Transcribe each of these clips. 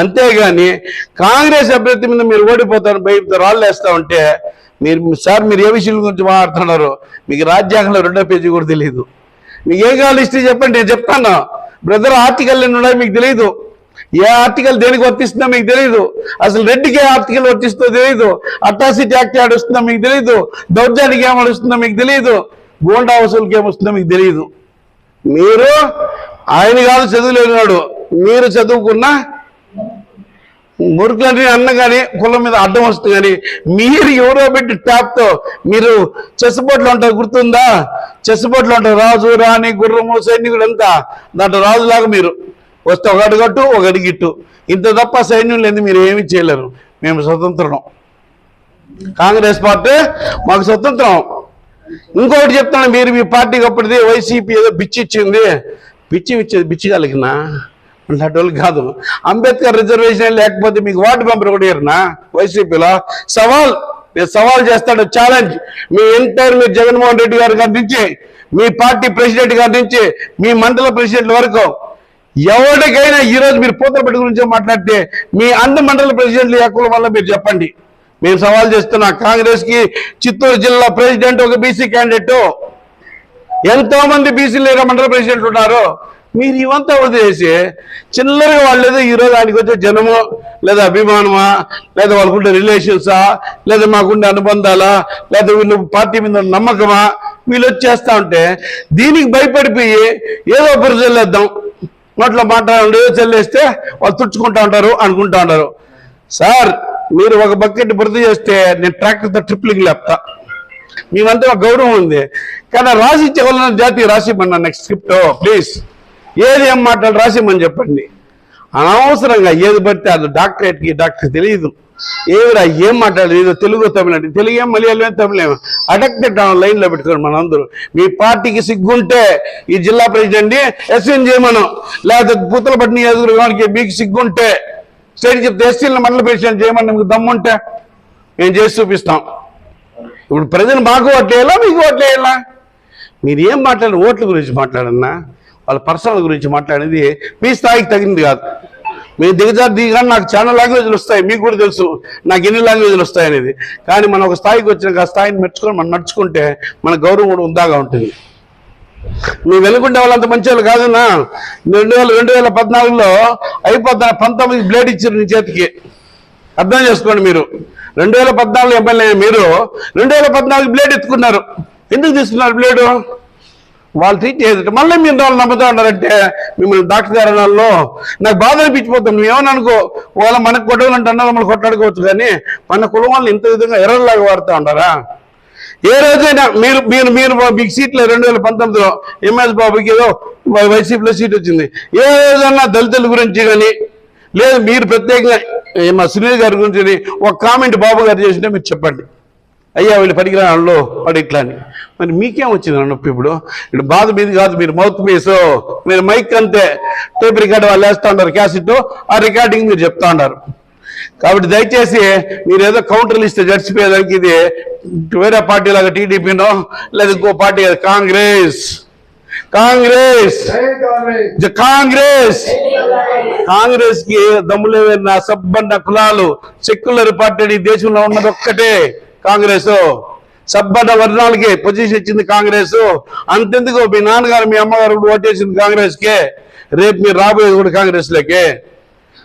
అంతేగాని కాంగ్రెస్ అభ్యర్థి మీద మీరు ఓడిపోతారు భయంతో రాళ్ళు వేస్తూ ఉంటే మీరు సార్ మీరు ఏ విషయం గురించి మాట్లాడుతున్నారు? మీకు రాజ్యాంగంలో రెండో పేజీ కూడా తెలియదు మీకు ఏం కావాలి హిస్టరీ చెప్పండి నేను చెప్తాను. బ్రదర్ ఆర్టికల్ ఎన్ని ఉన్నాయో మీకు తెలియదు ఏ ఆర్టికల్ దేనికి వర్తిస్తుందో మీకు తెలియదు అసలు రెడ్డికి ఏ ఆర్టికల్ వర్తిస్తుందో తెలియదు అట్రాసిటీ యాక్ట్ ఆడుస్తుందో వస్తుందో మీకు తెలియదు దౌర్జానికి ఏం వస్తుందో మీకు తెలియదు గోండా వసూలుకి ఏమొస్తుందో మీకు తెలియదు మీరు ఆయన కాదు చదువులేనివాడు. మీరు చదువుకున్న మురుకులని అన్న కానీ కులం మీద అడ్డం వస్తుంది కానీ మీరు ఎవరో పెట్టి ట్యాప్తో మీరు చెస్ బోర్డులో ఉంటారు గుర్తుందా? చెస్ బోర్డులో ఉంటారు రాజు రాణి గుర్రము సైన్యుడు అంతా. దాంట్లో రాజులాగా మీరు వస్తే ఒక గట్టు ఒక అడిగిట్టు ఇంత తప్ప సైన్యం లేదు మీరు ఏమీ చేయలేరు. మేము స్వతంత్రం కాంగ్రెస్ పార్టీ మాకు స్వతంత్రం. ఇంకొకటి చెప్తాను మీరు మీ పార్టీకి అప్పటిది వైసీపీ ఏదో బిచ్చి ఇచ్చింది. పిచ్చి ఇచ్చేది బిచ్చి కలిగినా అలాంటి కాదు. అంబేద్కర్ రిజర్వేషన్ లేకపోతే మీకు వార్డు మెంబర్ కూడా ఇరనా వైసీపీలో? సవాల్ నేను సవాల్ చేస్తాడు ఛాలెంజ్ మీ ఎంటైర్ మీరు జగన్మోహన్ రెడ్డి గారి గారి నుంచి మీ పార్టీ ప్రెసిడెంట్ గారి నుంచి మీ మండల ప్రెసిడెంట్ వరకు. ఎవరికైనా ఈరోజు మీరు పూతలపట్టి గురించి మాట్లాడితే మీ అన్ని మండల ప్రెసిడెంట్లు ఎక్కువ వల్ల మీరు చెప్పండి. మేము సవాల్ చేస్తున్నా. కాంగ్రెస్కి చిత్తూరు జిల్లా ప్రెసిడెంట్ ఒక బీసీ క్యాండిడేట్ ఎంతో మంది బీసీలు మండల ప్రెసిడెంట్ ఉన్నారు? మీరు ఇవంతా వదిలేసి చిల్లరగా వాళ్ళు ఏదో ఈ ఆయనకి వచ్చే జనమో లేదా అభిమానమా లేదా వాళ్ళకుండే రిలేషన్సా లేదా మాకుండే అనుబంధాలా లేదా వీళ్ళు పార్టీ మీద నమ్మకమా వీళ్ళు వచ్చేస్తా ఉంటే దీనికి భయపడిపోయి ఏదో బుర్ర చల్లేద్దాం నోట్లో మాట్లాడండి ఏదో చల్లేస్తే వాళ్ళు తుడుచుకుంటా ఉంటారు అనుకుంటా ఉంటారు. సార్ మీరు ఒక బకెట్ బురద చేస్తే నేను ట్రాక్టర్తో ట్రిప్లింగ్ లేపుతా. మేమంతా ఒక గౌరవం ఉంది. కానీ రాసి ఇచ్చేవాళ్ళ జాతి రాసిమ్మన్నా నెక్స్ట్ స్క్రిప్ట్ ప్లీజ్ ఏది ఏం మాటలు రాసిమ్మని చెప్పండి. అనవసరంగా ఏది పడితే అది డాక్టరేట్కి డాక్టర్ తెలియదు. ఏమిరా ఏం మాట్లాడదు? ఏదో తెలుగు తమిళ అంటే తెలుగు ఏం మలయాళం తమిళం అడక్టెడ్ లైన్లో పెట్టుకోండి మనందరూ. మీ పార్టీకి సిగ్గుంటే ఈ జిల్లా ప్రెసిడెంట్ని ఎస్ఎన్ చేయమను. లేకపోతే పుత్తలపట్టిన ఎదురుగానికి మీకు సిగ్గుంటే స్టేట్ చెప్తే ఎస్సీలను మండల ప్రెసిడెంట్ చేయమని మీకు దమ్ముంటే మేము చేసి చూపిస్తాం. ఇప్పుడు ప్రజలు మాకు ఓట్లేయాలా మీకు ఓట్లేయాలా? మీరు ఏం మాట్లాడారు? ఓట్ల గురించి మాట్లాడన్నా? వాళ్ళ పర్సనల్ గురించి మాట్లాడేది మీ స్థాయికి తగింది కాదు. మీ దిగజారు దిగగానే నాకు చాలా లాంగ్వేజ్లు వస్తాయి మీకు కూడా తెలుసు నాకు ఎన్ని లాంగ్వేజ్లు వస్తాయి అనేది. కానీ మనం ఒక స్థాయికి వచ్చినాక ఆ స్థాయిని మెచ్చుకొని మనం నడుచుకుంటే మన గౌరవం కూడా ఉందాగా ఉంటుంది. మీ వెనుకుండే వాళ్ళంత మంచి వాళ్ళు కాదన్నా. రెండు వేల రెండు వేల పద్నాలుగులో అయిపోతా పంతొమ్మిది బ్లేడ్ ఇచ్చారు నీ చేతికి. అర్థం చేసుకోండి మీరు. రెండు వేల పద్నాలుగు ఎమ్మెల్యే మీరు రెండు వేల పద్నాలుగు బ్లేడ్ ఎత్తుకున్నారు. ఎందుకు తీసుకున్నారు బ్లేడు? వాళ్ళు ట్రీట్ చేయదు మళ్ళీ మీరు వాళ్ళు నమ్ముతా ఉన్నారంటే మిమ్మల్ని డాక్టర్ గారు నాకు బాధ అనిపించిపోతాం నువ్వేమని అనుకో వాళ్ళ మనకు కొట్టాలంటే అన్నారు మమ్మల్ని కొట్లాడుకోవచ్చు కానీ మన కులం వాళ్ళని ఇంత విధంగా ఎర్రలాగా వాడుతూ ఉంటారా ఏ రోజైనా మీరు మీరు మీరు మీకు సీట్లు రెండు వేల పంతొమ్మిదిలో ఎంఎస్ బాబుకి ఏదో వైసీపీలో సీట్ వచ్చింది. ఏ రోజైనా దళితుల గురించి కానీ లేదు మీరు ప్రత్యేకంగా మా సునీల్ గారి గురించి ఒక కామెంట్ బాబు గారు చేసింటే మీరు చెప్పండి. అయ్యా వీళ్ళు పనికిరాళ్ళు వాడు ఇట్లా అని. మరి మీకేం వచ్చింది నొప్పి ఇప్పుడు? ఇప్పుడు బాధ మీది కాదు మీరు మౌత్ పీస్. మీరు మైక్ అంతే. టేప్ రికార్డ్ వాళ్ళు వేస్తూ ఉన్నారు క్యాసెట్. ఆ రికార్డింగ్ మీరు చెప్తా ఉన్నారు. కాబట్టి దయచేసి మీరు ఏదో లిస్ట్ ఇస్తే ఇది వేరే పార్టీ లాగా టీడీపీనో లేదా ఇంకో పార్టీ కాంగ్రెస్. కాంగ్రెస్. కాంగ్రెస్. కాంగ్రెస్కి దమ్ములేవన్న సబ్బన్న కులాలు సెక్యులర్ పార్టీ ఈ దేశంలో ఉన్నది ఒక్కటే. కాంగ్రెస్. సబ్బన్న వర్ణాలకి పొజిషన్ ఇచ్చింది కాంగ్రెస్. అంతెందుకు? మీ నాన్నగారు మీ అమ్మగారు కూడా ఓటేసింది కాంగ్రెస్ కే రేపు మీరు రాబోయేది కూడా కాంగ్రెస్లోకే.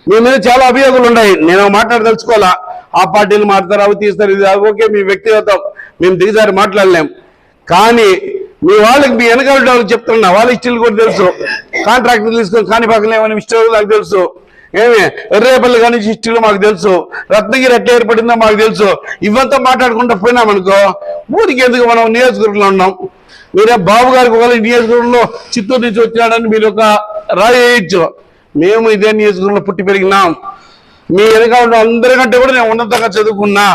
మీ మీద చాలా అభియోగాలు ఉన్నాయి. నేను మాట్లాడదలుచుకోవాలా ఆ పార్టీలు మాట్లాడతారు అవి తీస్తారు ఇది ఓకే మీ వ్యక్తిగతం. మేము దిగజారి మాట్లాడలేం. కానీ మీ వాళ్ళకి మీ వెనకాల చెప్తున్నా. వాళ్ళ ఇష్టలు కూడా తెలుసు. కాంట్రాక్ట్ తీసుకొని కాణిపాకలు ఏమని ఇష్టాలు నాకు తెలుసు. ఏమి? ఎర్రేపల్లి కానీ ఇష్టాలు మాకు తెలుసు. రత్నగిరి ఎట్లా ఏర్పడిందో మాకు తెలుసు. ఇవంతా మాట్లాడుకుంటూ పోయినామనుకో ఊరికి ఎందుకు మనం నియోజకవర్గంలో ఉన్నాం? మీరే బాబు గారికి ఒకవేళ నియోజకవర్గంలో చిత్తూరు నుంచి వచ్చినాడని మీరు ఒక రాయి వేయచ్చు. మేము ఇదే నియోజకవర్గంలో పుట్టి పెరిగినాం. మీ వెనకాల ఉన్న అందరికంటే కూడా నేను ఉన్నతంగా చదువుకున్నా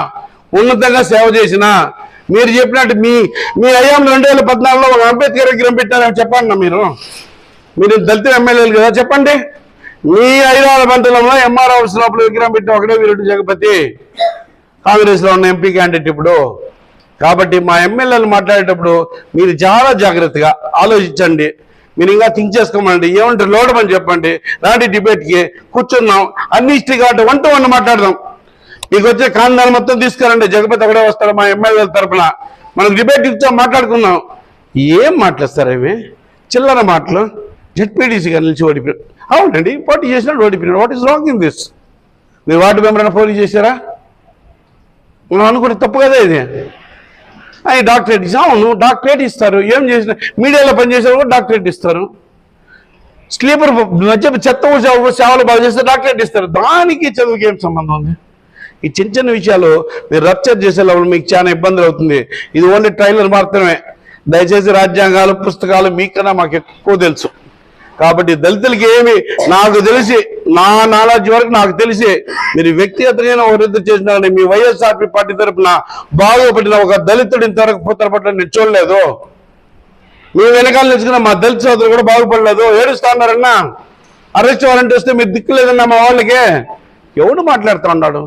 ఉన్నతంగా సేవ చేసిన. మీరు చెప్పినట్టు మీ మీ అయ్యాం రెండు వేల పద్నాలుగులో ఒక అంబేద్కర్ విగ్రహం పెట్టారని చెప్పండి మీరు. మీరు దళిత ఎమ్మెల్యేలు కదా చెప్పండి. మీ ఐదారు మండలంలో ఎంఆర్ హౌస్ లోపల విగ్రహం పెట్టిన ఒకటే వీరుడు జగపతి. కాంగ్రెస్లో ఉన్న ఎంపీ క్యాండిడేట్ ఇప్పుడు. కాబట్టి మా ఎమ్మెల్యేలు మాట్లాడేటప్పుడు మీరు చాలా జాగ్రత్తగా ఆలోచించండి. మీరు ఇంకా థింక్ చేసుకోమండి. ఏమంటారు? లోడమని చెప్పండి. రాటి డిబేట్కి కూర్చున్నాం. అన్ని హిస్టరీ కాబట్టి వన్ టు వన్ మాట్లాడదాం. మీకు వచ్చే కాందాలు మొత్తం తీసుకురండి. జగపతి అక్కడే వస్తారు మా ఎమ్మెల్యేల తరపున. మనం డిబేట్ ఇచ్చాం మాట్లాడుకున్నాం ఏం మాట్లాడతారు చిల్లర మాటలు. జడ్పీడీసీగా గారు నిలిచి ఓడిపోయారు. అవునండి. పోటీ చేసినాడు ఓడిపోయినాడు what is wrong in this మీరు వార్డు మెంబర్ అయినా పోటీ చేశారా? మనం అనుకుంటే తప్పు కదా ఇది. అని డాక్టరేట్ ఇస్తా. అవును డాక్టరేట్ ఇస్తారు. ఏం చేసిన మీడియాలో పనిచేసారు కూడా డాక్టరేట్ ఇస్తారు. స్లీపర్ మధ్య చెత్త సేవలు బాగా చేస్తే డాక్టరేట్ ఇస్తారు. దానికి చదువుకి ఏం సంబంధం ఉంది? ఈ చిన్న చిన్న విషయాలు మీరు రప్చర్ చేసే లోపల మీకు చాలా ఇబ్బందులు అవుతుంది. ఇది ఓన్లీ ట్రైలర్ మాత్రమే. దయచేసి రాజ్యాంగాలు పుస్తకాలు మీకన్నా మాకు ఎక్కువ తెలుసు. కాబట్టి దళితులకి ఏమి? నాకు తెలిసి నా నాలెడ్జ్ వరకు నాకు తెలిసి మీరు వ్యక్తిగతంగా ఒకరిద్దరు చేసినారని మీ వైఎస్ఆర్పి పార్టీ తరఫున బాగుపడిన ఒక దళితుడు ఇంతవరకు పుత్రపట్ల పట్ల నేను చూడలేదు. మీ వెనకాల నిలుచుకున్న మా దళిత సోదరులు కూడా బాగుపడలేదు. ఏడుస్తున్నారన్నా అరెస్ట్ వారెంట్ వస్తే మీరు దిక్కులేదన్నా మా వాళ్ళకి? ఎవడు మాట్లాడుతూ ఉన్నాడు?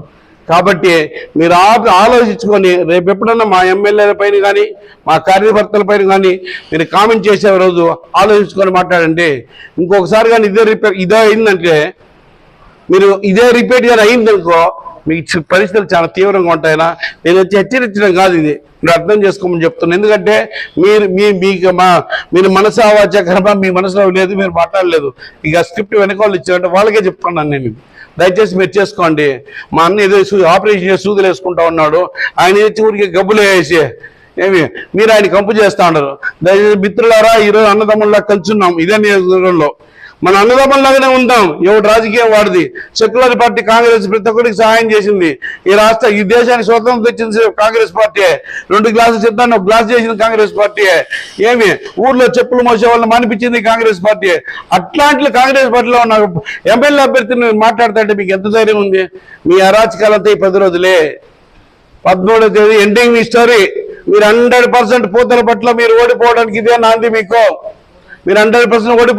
కాబట్టి మీరు ఆ- ఆలోచించుకొని రేపు ఎప్పుడన్నా మా ఎమ్మెల్యేల పైన కానీ మా కార్యకర్తల పైన కానీ మీరు కామెంట్ చేసే రోజు ఆలోచించుకొని మాట్లాడండి. ఇంకొకసారి కానీ ఇదే రిపేర్ ఇదే అయిందంటే మీరు ఇదే రిపీట్ కానీ అయిందనుకో మీకు పరిస్థితులు చాలా తీవ్రంగా ఉంటాయినా? నేను వచ్చి హెచ్చరించడం కాదు ఇది. మీరు అర్థం చేసుకోమని చెప్తున్నాను ఎందుకంటే మీరు మీ మీకు మా మీరు మనసు అవాచ మీ మనసులో లేదు మీరు మాట్లాడలేదు. ఇక స్క్రిప్ట్ వెనకాల ఇచ్చారంటే వాళ్ళకే చెప్తున్నాను నేను. దయచేసి మీరు చేసుకోండి. మా అన్న ఏదో సూ- ఆపరేషన్ చేసి సూదులు వేసుకుంటా ఉన్నాడు. ఆయన వచ్చి ఊరికి గబ్బులు వేసి ఏమి మీరు ఆయన కంపు చేస్తా ఉన్నారు. దయచేసి మిత్రులారా ఈరోజు అన్నదమ్ముల్లా ఉన్నాం ఇదే నియోజకవర్గంలో. మన అన్నదమ్ముల్లాగానే ఉంటాం. ఎవడు రాజకీయం వాడిది. సెక్యులర్ పార్టీ కాంగ్రెస్ ప్రతి ఒక్కరికి సహాయం చేసింది. ఈ రాష్ట్ర ఈ దేశానికి స్వతంత్రం తెచ్చింది కాంగ్రెస్ పార్టీయే రెండు గ్లాసులు చెప్తాను ఒక గ్లాస్ చేసింది కాంగ్రెస్ పార్టీయే ఏమి? ఊర్లో చెప్పులు మోసే వాళ్ళని మానిపించింది కాంగ్రెస్ పార్టీయే అట్లాంటి కాంగ్రెస్ పార్టీలో ఉన్న ఎమ్మెల్యే అభ్యర్థిని మాట్లాడుతుంటే మీకు ఎంత ధైర్యం ఉంది? మీ అరాచకాలంతా ఈ పది రోజులే. పదమూడో తేదీ ఎండింగ్ మీ స్టోరీ మీరు హండ్రెడ్ పర్సెంట్ పూతల పట్ల మీరు ఓడిపోవడానికి ఇదే నాంది మీకు. మీరు హండ్రెడ్ పర్సెంట్ ఓడిపో